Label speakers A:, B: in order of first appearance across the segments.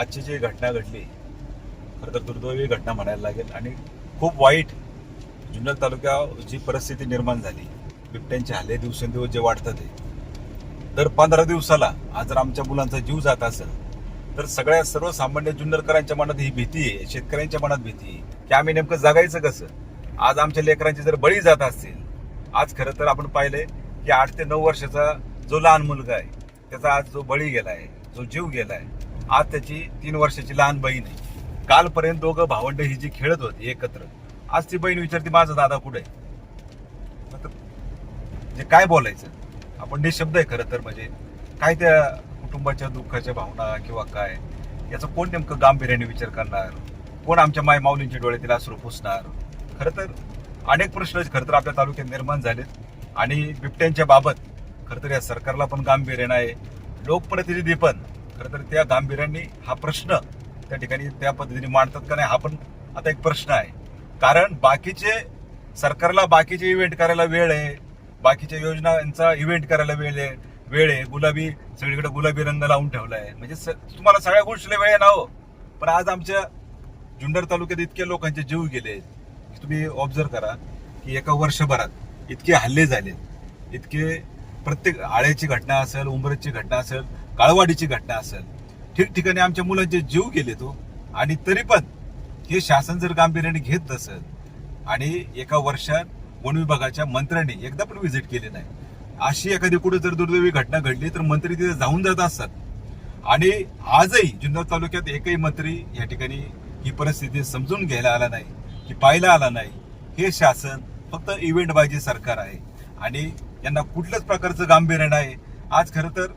A: आजची जी घटना घडली खरं तर दुर्दैवी घटना म्हणायला लागेल. आणि खूप वाईट जुन्नर तालुक्यात जी परिस्थिती निर्माण झाली बिबट्यांचे हल्ले दिवसेंदिवस जे वाढतात ते दर पंधरा दिवसाला आज जर आमच्या मुलांचा जीव जात असेल तर सगळ्या सर्वसामान्य जुन्नरकरांच्या मनात ही भीती आहे शेतकऱ्यांच्या मनात भीती आहे की आम्ही नेमकं जगायचं कसं? आज आमच्या लेकरांचे जर बळी जात असतील आज खरं तर आपण पाहिलंय की आठ ते नऊ वर्षाचा जो लहान मुलगा आहे त्याचा आज जो बळी गेला आहे जो जीव गेला आहे आज त्याची तीन वर्षाची लहान बहीण आहे. कालपर्यंत दोघं भावंड ही जी खेळत होती एकत्र आज ती बहीण विचारते माझा दादा कुठे? आहे? आता म्हणजे काय बोलायचं आपण निशब्द आहे खरं तर म्हणजे काय त्या कुटुंबाच्या दुःखाच्या भावना किंवा काय याचा कोण नेमकं गांभीर्याने विचार करणार? कोण आमच्या माय माऊलींच्या डोळ्यातील अश्रू पुसणार? खरं तर अनेक प्रश्न खरं तर आपल्या तालुक्यात निर्माण झालेत. आणि बिबट्यांच्या बाबत खरं तर या सरकारला पण गांभीर्य आहे. लोकप्रतिनिधी पण खरं तर त्या गांभीर्याने हा प्रश्न त्या ठिकाणी त्या पद्धतीने मांडतात का नाही हा पण आता एक प्रश्न आहे. कारण बाकीचे सरकारला बाकीचे इव्हेंट करायला वेळ आहे बाकीच्या योजनांचा इव्हेंट करायला वेळ आहे वेळ आहे. गुलाबी सगळीकडे गुलाबी रंग लावून ठेवला आहे म्हणजे स- तुम्हाला सगळ्या गोष्टीला वेळ आहे ना हो? पण आज आमच्या जुन्नर तालुक्यात इतके लोकांचे जीव गेले की तुम्ही ऑब्झर्व करा की एका वर्षभरात इतके हल्ले झाले इतके प्रत्येक आळ्याची घटना असेल उंबरची घटना असेल काळवाडीची घटना असेल ठिकठिकाणी आमच्या मुलांचे जीव गेले तो. आणि तरी पण हे शासन जर गांभीर्याने घेत नसेल आणि एका वर्षात वन विभागाच्या मंत्र्यांनी एकदा पण व्हिजिट केली नाही अशी एखादी कुठे जर दुर्दैवी घटना घडली तर मंत्री तिथे जाऊन जात असतात. आणि आजही जुन्नर तालुक्यात एकही मंत्री या ठिकाणी ही परिस्थिती समजून घ्यायला आला नाही की पाहायला आला नाही. हे शासन फक्त इव्हेंटबाजी सरकार आहे. आणि यांना कुठल्याच प्रकारचं गांभीर्य नाही. आज खरं तर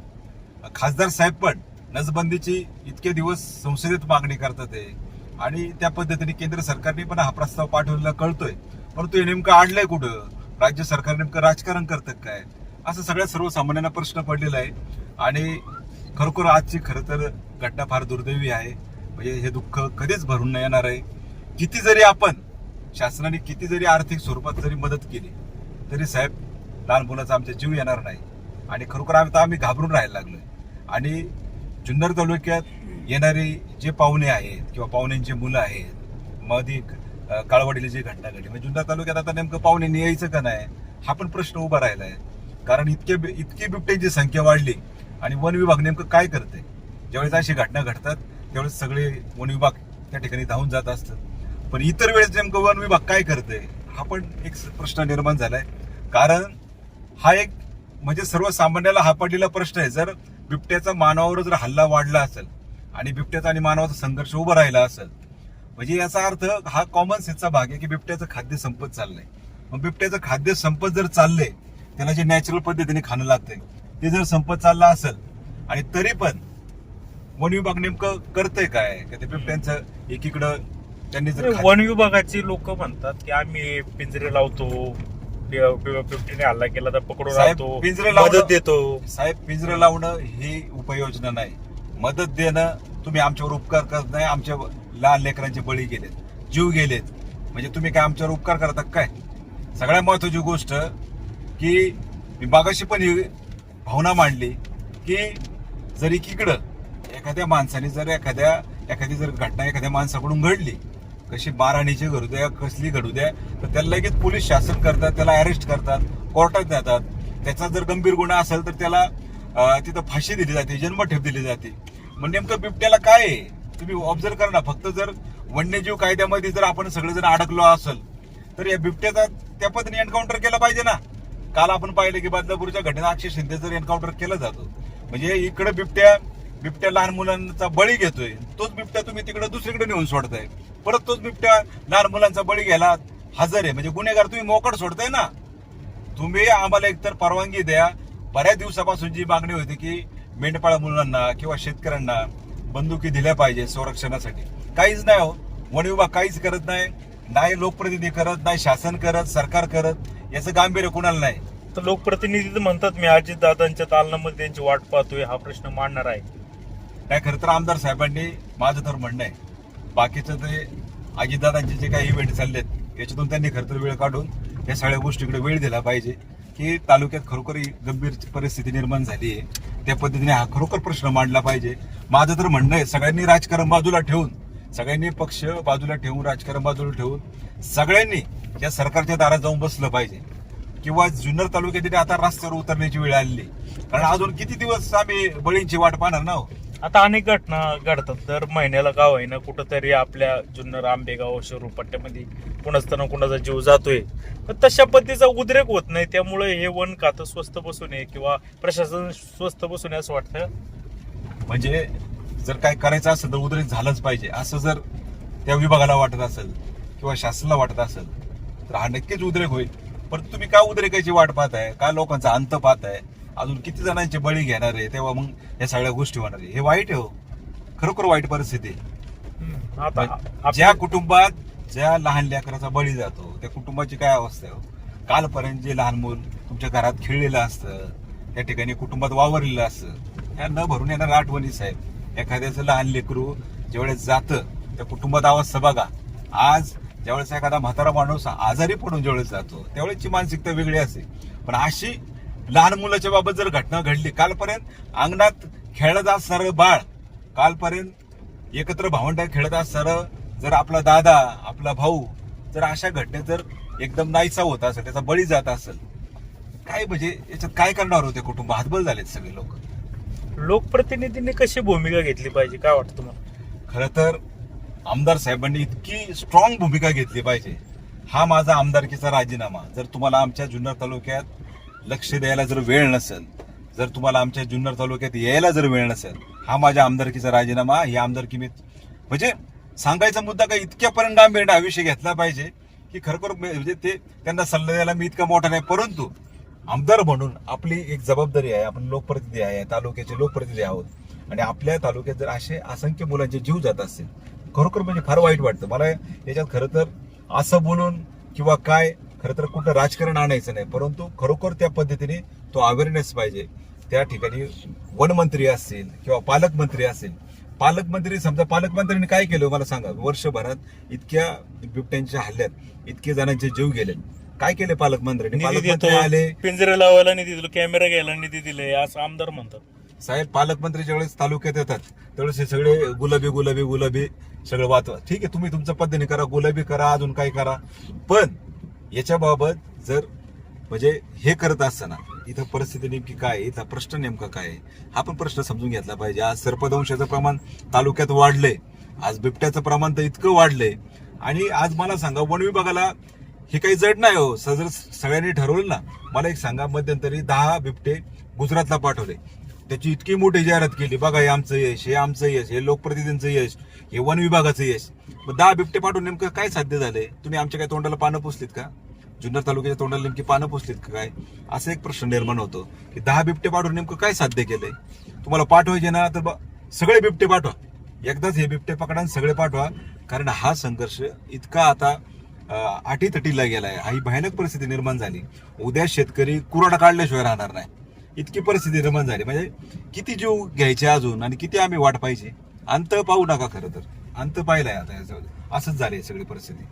A: खासदार साहेब पण नसबंदीची इतके दिवस संसदेत मागणी करतात आहे आणि त्या पद्धतीने केंद्र सरकारने पण हा प्रस्ताव पाठवलेला कळतोय. परंतु हे नेमकं आणलंय कुठं? राज्य सरकार नेमकं राजकारण करतं काय? असं सगळ्या सर्वसामान्यांना प्रश्न पडलेला आहे. आणि खरोखर आजची खरं तर घटना फार दुर्दैवी आहे. म्हणजे हे दुःख कधीच भरून न येणार आहे. किती जरी आपण शासनाने किती जरी आर्थिक स्वरूपात जरी मदत केली तरी साहेब लहान मुलाचा आमचा जीव येणार नाही. आणि खरोखर आम्ही तर आम्ही घाबरून राहायला लागलो आणि जुन्नर तालुक्यात येणारे जे पाहुणे आहेत किंवा पाहुण्यांची मुलं आहेत मधी अं, काळवाडीला जी घटना घडली म्हणजे जुन्नर तालुक्यात आता नेमकं पाहुण्यांनी यायचं का नाही हा पण प्रश्न उभा राहिला आहे कारण इतके बि- इतकी बिबट्यांची संख्या वाढली आणि वन विभाग नेमकं काय करते ज्यावेळेस अशी घटना घडतात त्यावेळेस सगळे वन विभाग त्या ठिकाणी धावून जात असतात. पण इतर वेळेस नेमकं वन विभाग काय करते हा पण एक प्रश्न निर्माण झालाय. कारण हा एक म्हणजे सर्वसामान्याला हा पडलेला प्रश्न आहे. जर बिबट्याचा मानवावर जर हल्ला वाढला असेल आणि बिबट्याचा आणि मानवाचा संघर्ष उभा राहिला असेल म्हणजे याचा अर्थ हा कॉमन सेन्सचा भाग आहे की बिबट्याचं खाद्य संपत चाललंय. मग बिबट्याचं खाद्य संपत जर चाललंय त्याला जे नॅचरल पद्धतीने खाणं लागतंय ते जर संपत चाललं असेल आणि तरी पण वन विभाग नेमकं करतंय काय? का ते बिबट्यांचं एकीकडं त्यांनी जर
B: वन विभागाची लोक म्हणतात की आम्ही पिंजरे लावतो बि- बि- बिबटीने हल्ला केला तर पकडून राहतो
A: पिंजरे
B: मदत देतो.
A: साहेब पिंजरं लावणं ही उपाययोजना नाही. मदत देणं तुम्ही आमच्यावर उपकार करत नाही आमच्या लहान लेकरांचे बळी गेलेत जीव गेलेत. म्हणजे तुम्ही काय आमच्यावर उपकार करता काय? सगळ्यात महत्वाची गोष्ट की मी मागाशी पण ही भावना मांडली की जर एकीकडं एखाद्या माणसाने जर एखाद्या एखादी जर घटना एखाद्या माणसाकडून घडली कशी बाराणीची घडू द्या कसली घडू द्या तर त्याला लगेच पोलीस शासन करतात त्याला अरेस्ट करतात कोर्टात नेतात. त्याचा जर गंभीर गुन्हा असेल तर त्याला तिथं फाशी दिली जाते जन्मठेप दिली जाते. मग नेमकं बिबट्याला काय आहे? तुम्ही ऑब्झर्व करा ना फक्त जर वन्यजीव कायद्यामध्ये जर आपण सगळेजण अडकलो असेल तर या बिबट्याचा त्या पद्धतीने एन्काउंटर केला पाहिजे ना. काल आपण पाहिलं की बदलापूरच्या घटना अक्षय शिंदे जर एन्काउंटर केलं जातो म्हणजे इकडे बिबट्या बिबट्या लहान मुलांचा बळी घेतोय तोच बिबट्या तुम्ही तिकडे दुसरीकडे नेऊन सोडताय. परत तोच बिबट्या लहान मुलांचा बळी घ्यायला हजर आहे. म्हणजे गुन्हेगार तुम्ही मोकट सोडताय ना. तुम्ही आम्हाला एकतर परवानगी द्या. बऱ्याच दिवसापासून जी मागणी होती की मेंढपाळ मुलांना किंवा शेतकऱ्यांना बंदुकी दिल्या पाहिजे संरक्षणासाठी. काहीच नाही हो. वन विभाग काहीच करत नाही. नाही लोकप्रतिनिधी करत नाही शासन करत सरकार करत. याचं गांभीर्य कुणाला नाही.
B: तर लोकप्रतिनिधी तर म्हणतात मी अजित दादांच्या तालनामध्ये त्यांची वाट पाहतोय. हा प्रश्न मांडणार आहे.
A: काय खरं तर आमदार साहेबांनी माझं तर म्हणणं आहे. बाकीचं ते अजितदादांचे जे काही इव्हेंट चालले आहेत याच्यातून त्यांनी खरं तर वेळ काढून या सगळ्या गोष्टीकडे वेळ दिला पाहिजे की तालुक्यात खरोखर गंभीर परिस्थिती निर्माण झाली आहे. त्या पद्धतीने हा खरोखर प्रश्न मांडला पाहिजे. माझं तर म्हणणं आहे सगळ्यांनी राजकारण बाजूला ठेवून सगळ्यांनी पक्ष बाजूला ठेवून राजकारण बाजूला ठेवून सगळ्यांनी या सरकारच्या दारात जाऊन बसलं पाहिजे. किंवा जुन्नर तालुक्यात आता रस्त्यावर उतरण्याची वेळ आलेली कारण अजून किती दिवस आम्ही बळींची वाट पाहणार ना हो?
B: आता अनेक घटना घडतात. दर महिन्याला का होईना ना कुठंतरी आपल्या जुन्नर आंबेगाव शरू पट्ट्यामध्ये कुणाचा ना कुणाचा जीव जातोय. तर तशा पद्धतीचा उद्रेक होत नाही. त्यामुळे हे वन खातं स्वस्त बसू नये किंवा प्रशासन स्वस्त बसू नये असं वाटतं?
A: म्हणजे जर काय करायचं असेल तर उद्रेक झालंच पाहिजे. असं जर त्या विभागाला वाटत असेल किंवा शासनाला वाटत असेल तर हा नक्कीच उद्रेक होईल. पण तुम्ही का उद्रेकाची वाट पाहताय? का लोकांचा अंत पाहताय? अजून किती जणांचे बळी घेणार आहे तेव्हा मग या सगळ्या गोष्टी होणार आहे. हे वाईट आहे हो. खरोखर वाईट परिस्थिती आहे. ज्या कुटुंबात ज्या लहान लेकराचा बळी जातो त्या कुटुंबाची काय अवस्था आहे हो? कालपर्यंत जे लहान मूल तुमच्या घरात खेळलेलं असतं त्या ठिकाणी कुटुंबात वावरलेलं असतं ह्या न भरून येणार आठवणी साहेब. एखाद्याचं लहान लेकरू ज्यावेळेस जातं त्या कुटुंबात अवस्था बघा. आज ज्यावेळेस एखादा म्हातारा माणूस आजारी पडून ज्यावेळेस जातो त्यावेळेसची मानसिकता वेगळी असते. पण अशी लहान मुलाच्या बाबत जर घटना घडली कालपर्यंत अंगणात खेळत असणारं बाळ कालपर्यंत एकत्र भावंड खेळत असणारं जर आपला दादा आपला भाऊ जर अशा घटनेत जर एकदम नाहीसा होत असेल त्याचा बळी जात असेल काय म्हणजे याच्यात काय करणार होते कुटुंब? हातबल झालेत सगळे लोक.
B: लोकप्रतिनिधींनी कशी भूमिका घेतली पाहिजे काय वाटतं तुम्हाला?
A: खर तर आमदार साहेबांनी इतकी स्ट्रॉंग भूमिका घेतली पाहिजे. हा माझा आमदारकीचा राजीनामा. जर तुम्हाला आमच्या जुन्नर तालुक्यात लक्ष द्यायला जर वेळ नसेल जर तुम्हाला आमच्या जुन्नर तालुक्यात यायला जर वेळ नसेल हा माझ्या आमदारकीचा राजीनामा ही आमदारकी मी म्हणजे सांगायचा मुद्दा काय इतक्या गांभीर्याने हा विषय घेतला पाहिजे की खरोखर म्हणजे ते त्यांना सल्ला द्यायला मी इतका मोठा नाही परंतु आमदार म्हणून आपली एक जबाबदारी आहे. आपण लोकप्रतिनिधी आहे तालुक्याचे लोकप्रतिनिधी आहोत. आणि आपल्या तालुक्यात जर असे असंख्य मुलांचे जीव जात असतील खरोखर म्हणजे फार वाईट वाटतं. मला याच्यात खरं तर असं बोलून किंवा काय खरं तर कुठं राजकारण आणायचं नाही परंतु खरोखर त्या पद्धतीने तो अवेअरनेस पाहिजे. त्या ठिकाणी वनमंत्री असतील किंवा पालकमंत्री असतील. पालकमंत्री समजा पालकमंत्र्यांनी काय केलं मला सांगा. वर्षभरात इतक्या बिबट्यांच्या हल्ल्यात इतके जणांचे जीव गेले काय केले पालकमंत्र्यांनी पालकमंत्री आले.
B: पिंजरे लावायला निधी दिलो कॅमेरा घ्यायला निधी दिले असं आमदार म्हणतात.
A: साहेब पालकमंत्री ज्यावेळेस तालुक्यात येतात त्यावेळेस हे सगळे गुलाबी गुलाबी गुलाबी सगळं वाचवा. ठीक आहे तुम्ही तुमच्या पद्धतीने करा गुलाबी करा अजून काय करा. पण याच्याबाबत जर म्हणजे हे करत असताना इथं परिस्थिती नेमकी काय इथं प्रश्न नेमका काय आहे? हा पण प्रश्न समजून घेतला पाहिजे. आज सर्पदंशाचं प्रमाण तालुक्यात वाढलंय आज बिबट्याचं प्रमाण तर इतकं वाढलंय आणि आज मला सांगा वन विभागाला हे काही जड नाही हो. सजर सगळ्यांनी ठरवलं ना. मला एक सांगा मध्यंतरी दहा बिबटे गुजरातला पाठवले. त्याची इतकी मोठी जाहिरात केली बघा हे आमचं यश हे आमचं यश हे लोकप्रतिनिधींचं यश हे वन विभागाचं यश. मग दहा बिबटे पाठवून नेमकं काय साध्य झालंय तुम्ही आमच्या काय तोंडाला पानं पुसलीत का? जुन्नर तालुक्याच्या तोंडाला नेमकी पानं पुसलीत का काय? असा एक प्रश्न निर्माण होतो की दहा बिबटे पाठवून नेमकं काय साध्य केलंय? तुम्हाला पाठवायचे ना तर ब- सगळे बिबटे पाठवा. एकदाच हे बिबटे पकडा सगळे पाठवा कारण हा संघर्ष इतका आता अं, अटीतटीला गेलाय. ही भयानक परिस्थिती निर्माण झाली. उद्या शेतकरी कुराडा काढल्याशिवाय राहणार नाही. इतकी परिस्थिती निर्माण झाली. म्हणजे किती जीव घ्यायचे अजून आणि किती आम्ही वाट पाहिजे अंत पाहू नका खरं तर. अंत पाहिलाय आता याच्यामध्ये. असंच झाली सगळी परिस्थिती.